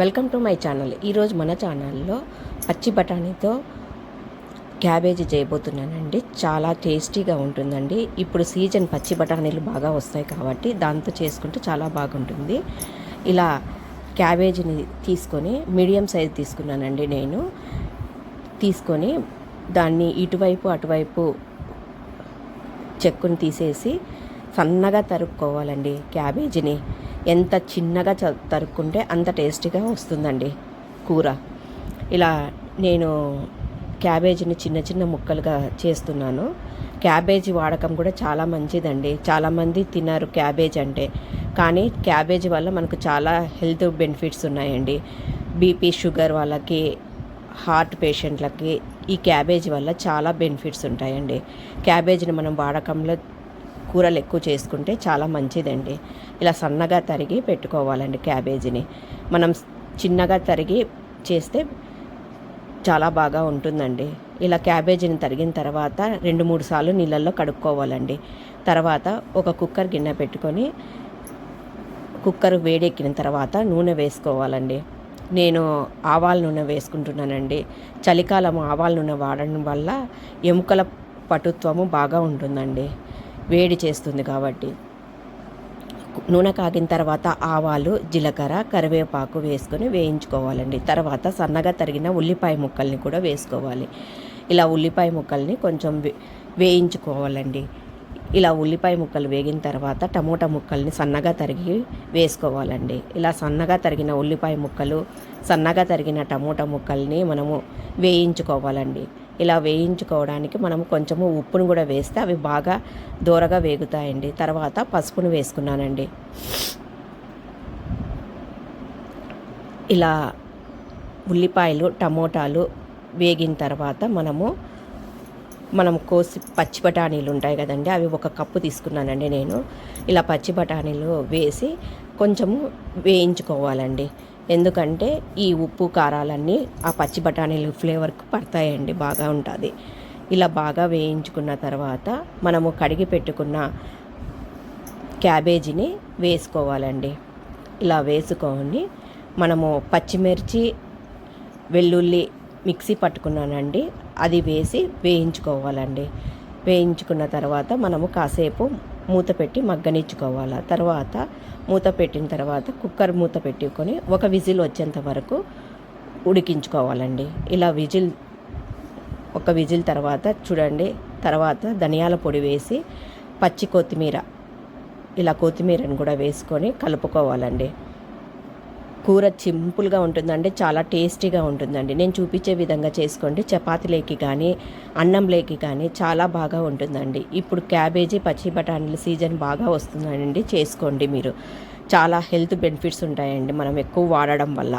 Welcome to my channel ఈరోజు మన ఛానల్లో పచ్చి బఠానీతో క్యాబేజీ చేయబోతున్నానండి. చాలా టేస్టీగా ఉంటుందండి. ఇప్పుడు సీజన్ పచ్చి బఠానీలు బాగా వస్తాయి కాబట్టి దాంతో చేసుకుంటే చాలా బాగుంటుంది. ఇలా క్యాబేజీని తీసుకొని మీడియం సైజ్ తీసుకున్నానండి నేను. తీసుకొని దాన్ని ఇటువైపు అటువైపు చెక్కుని తీసేసి సన్నగా తరుక్కోవాలండి క్యాబేజీని. ఎంత చిన్నగా చ తరుక్కుంటే అంత టేస్టీగా వస్తుందండి కూర. ఇలా నేను క్యాబేజీని చిన్న చిన్న ముక్కలుగా చేస్తున్నాను. క్యాబేజీ వాడకం కూడా చాలా మంచిదండి. చాలామంది తిన్నారు క్యాబేజ్ అంటే. కానీ క్యాబేజీ వల్ల మనకు చాలా హెల్త్ బెనిఫిట్స్ ఉన్నాయండి. బీపీ షుగర్ వాళ్ళకి హార్ట్ పేషెంట్లకి ఈ క్యాబేజీ వల్ల చాలా బెనిఫిట్స్ ఉంటాయండి. క్యాబేజీని మనం వాడకంలో కూరలు ఎక్కువ చేసుకుంటే చాలా మంచిదండి. ఇలా సన్నగా తరిగి పెట్టుకోవాలండి క్యాబేజీని. మనం చిన్నగా తరిగి చేస్తే చాలా బాగా ఉంటుందండి. ఇలా క్యాబేజీని తరిగిన తర్వాత రెండు మూడు సార్లు నీళ్ళల్లో కడుక్కోవాలండి. తర్వాత ఒక కుక్కర్ గిన్నె పెట్టుకొని కుక్కర్ వేడెక్కిన తర్వాత నూనె వేసుకోవాలండి. నేను ఆవాల నూనె వేసుకుంటున్నానండి. చలికాలం ఆవాల నూనె వాడడం వల్ల ఎముకల పటుత్వము బాగా ఉంటుందండి. వేడి చేస్తుంది కాబట్టి. నూనె కాగిన తర్వాత ఆవాలు జీలకర్ర కరివేపాకు వేసుకొని వేయించుకోవాలండి. తర్వాత సన్నగా తరిగిన ఉల్లిపాయ ముక్కల్ని కూడా వేసుకోవాలి. ఇలా ఉల్లిపాయ ముక్కల్ని కొంచెం వేయించుకోవాలండి. ఇలా ఉల్లిపాయ ముక్కలు వేగిన తర్వాత టమోటా ముక్కల్ని సన్నగా తరిగి వేసుకోవాలండి. ఇలా సన్నగా తరిగిన ఉల్లిపాయ ముక్కలు సన్నగా తరిగిన టమోటా ముక్కల్ని మనము వేయించుకోవాలండి. ఇలా వేయించుకోవడానికి మనం కొంచెము ఉప్పును కూడా వేస్తే అవి బాగా దూరగా వేగుతాయండి. తర్వాత పసుపును వేసుకున్నానండి. ఇలా ఉల్లిపాయలు టమోటాలు వేగిన తర్వాత మనము మనం కోసి పచ్చి బఠానీలు ఉంటాయి కదండి అవి ఒక కప్పు తీసుకున్నానండి నేను. ఇలా పచ్చి బఠానీలు వేసి కొంచెము వేయించుకోవాలండి. ఎందుకంటే ఈ ఉప్పు కారాలన్నీ ఆ పచ్చి బఠానీలు ఫ్లేవర్కి పడతాయండి బాగా ఉంటుంది. ఇలా బాగా వేయించుకున్న తర్వాత మనము కడిగి పెట్టుకున్న క్యాబేజీని వేసుకోవాలండి. ఇలా వేసుకొని మనము పచ్చిమిర్చి వెల్లుల్లి మిక్సీ పట్టుకున్నానండి అది వేసి వేయించుకోవాలండి. వేయించుకున్న తర్వాత మనము కాసేపు మూత పెట్టి మగ్గనిచ్చుకోవాలి. తర్వాత మూత పెట్టిన తర్వాత కుక్కర్ మూత పెట్టుకొని ఒక విజిల్ వచ్చేంత వరకు ఉడికించుకోవాలండి. ఇలా విజిల్ ఒక విజిల్ తర్వాత చూడండి తర్వాత ధనియాల పొడి వేసి పచ్చి కొత్తిమీర ఇలా కొత్తిమీరని కూడా వేసుకొని కలుపుకోవాలండి. కూర సింపుల్గా ఉంటుందండి చాలా టేస్టీగా ఉంటుందండి. నేను చూపించే విధంగా చేసుకోండి. చపాతీలేకి కానీ అన్నంలోకి కానీ చాలా బాగా ఉంటుందండి. ఇప్పుడు క్యాబేజీ పచ్చి బఠానీల సీజన్ బాగా వస్తుందండి. చేసుకోండి మీరు. చాలా హెల్త్ బెనిఫిట్స్ ఉంటాయండి. మనం ఎక్కువ వాడడం వల్ల.